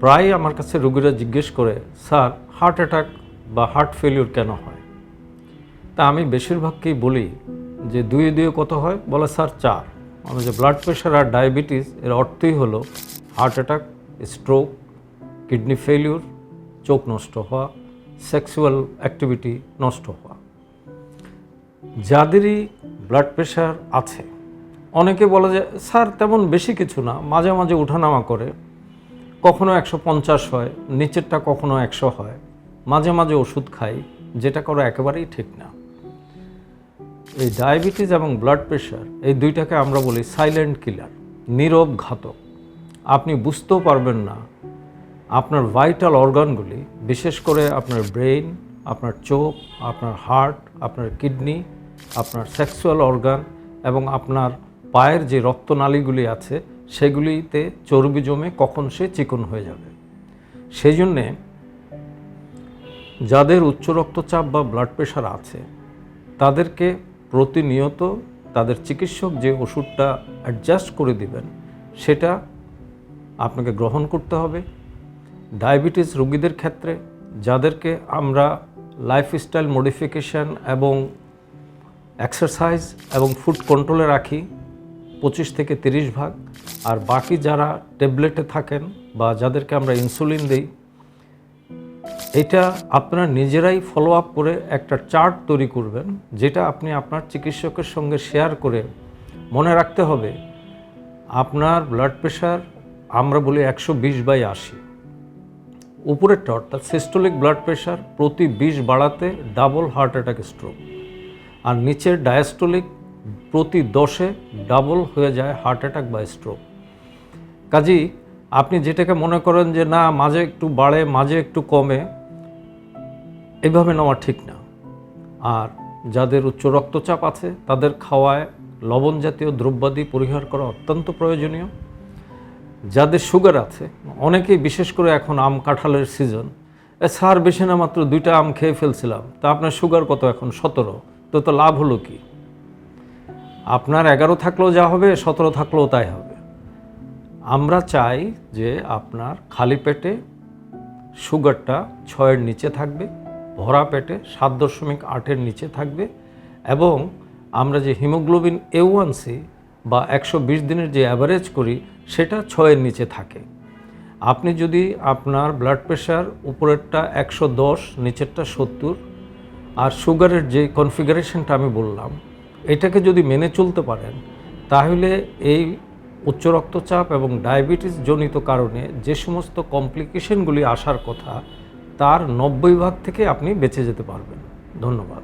প্রায় আমার কাছে রোগীরা জিজ্ঞেস করে, স্যার হার্ট অ্যাটাক বা হার্ট ফেলিওর কেন হয়? তা আমি বেশিরভাগকেই বলি যে, দুয়ে দুয়ে কত হয়? বলে, স্যার, চার। মানে যে ব্লাড প্রেশার আর ডায়াবেটিস এর অর্থই হলো heart attack stroke kidney failure চোখ নষ্ট হওয়া সেক্সুয়াল অ্যাক্টিভিটি নষ্ট হওয়া। যাদেরই ব্লাড প্রেশার আছে, অনেকে বলে যে, স্যার, তেমন বেশি কিছু না। মাঝে মাঝে উঠানামা করে। কখনো একশো পঞ্চাশ হয়, নিচেরটা কখনো একশো হয়। মাঝে মাঝে ওষুধ খাই, যেটা করো একেবারেই ঠিক না। এই ডায়াবেটিস এবং ব্লাড প্রেশার, এই দুইটাকে আমরা বলি সাইলেন্ট কিলার নীরব ঘাতক। আপনি বুঝতেও পারবেন না আপনার ভাইটাল অর্গানগুলি বিশেষ করে আপনার ব্রেইন আপনার চোখ, আপনার হার্ট আপনার কিডনি আপনার সেক্সুয়াল অর্গান এবং আপনার পায়ের যে রক্তনালীগুলি আছে সেগুলিতে চর্বি জমে কখন সে চিকন হয়ে যাবে। সেই জন্যে যাদের উচ্চ রক্তচাপ বা ব্লাড প্রেশার আছে, তাদেরকে প্রতিনিয়ত তাদের চিকিৎসক যে ওষুধটা অ্যাডজাস্ট করে দিবেন, সেটা আপনাকে গ্রহণ করতে হবে। ডায়াবেটিস রোগীদের ক্ষেত্রে যাদেরকে আমরা লাইফস্টাইল মডিফিকেশান এবং এক্সারসাইজ এবং ফুড কন্ট্রোলে রাখি পঁচিশ থেকে তিরিশ ভাগ। আর বাকি যারা ট্যাবলেটে থাকেন বা যাদেরকে আমরা ইনসুলিন দিই, এটা আপনারা নিজেরাই ফলো আপ করে একটা চার্ট তৈরি করবেন, যেটা আপনি আপনার চিকিৎসকের সঙ্গে শেয়ার করে মনে রাখতে হবে, আপনার ব্লাড প্রেশার আমরা বলি একশো বিশ বাই আশি। উপরেরটা অর্থাৎ সিস্টোলিক ব্লাড প্রেশার প্রতি বিশ বাড়াতে ডাবল হার্ট অ্যাটাক স্ট্রোক আর নিচের ডায়াস্টোলিক প্রতি দশে ডাবল হয়ে যায় হার্ট অ্যাটাক বা স্ট্রোক কাজেই আপনি যেটাকে মনে করেন যে, না, মাঝে একটু বাড়ে, মাঝে একটু কমে, এভাবে নেওয়া ঠিক না। আর যাদের উচ্চ রক্তচাপ আছে, তাদের খাওয়ায় লবণ জাতীয় দ্রব্যাদি পরিহার করা অত্যন্ত প্রয়োজনীয়। যাদের সুগার আছে, অনেকেই বিশেষ করে এখন আম কাঁঠালের সিজন এ স্যার বেশি না, মাত্র দুইটা আম খেয়ে ফেলছিলাম। তা আপনার সুগার কত এখন? সতেরো। তো তো লাভ হলো কি? আপনার এগারো থাকলেও যা হবে, সতেরো থাকলেও তাই হবে। আমরা চাই যে আপনার খালি পেটে সুগারটা ছয়ের নিচে থাকবে, ভরা পেটে সাত দশমিক আটের নিচে থাকবে এবং আমরা যে হিমোগ্লোবিন এ ওয়ান সি বা একশো বিশ দিনের যে অ্যাভারেজ করি, সেটা ছয়ের নিচে থাকে। আপনি যদি আপনার ব্লাড প্রেশার উপরেরটা একশো দশ, নিচেরটা সত্তর, আর সুগারের যে কনফিগারেশনটা আমি বললাম এটাকে যদি মেনে চলতে পারেন, তাহলে এই উচ্চ রক্তচাপ এবং ডায়াবেটিস জনিত কারণে যে সমস্ত কমপ্লিকেশনগুলি আসার কথা, তার নব্বই ভাগ থেকে আপনি বেঁচে যেতে পারবেন। ধন্যবাদ।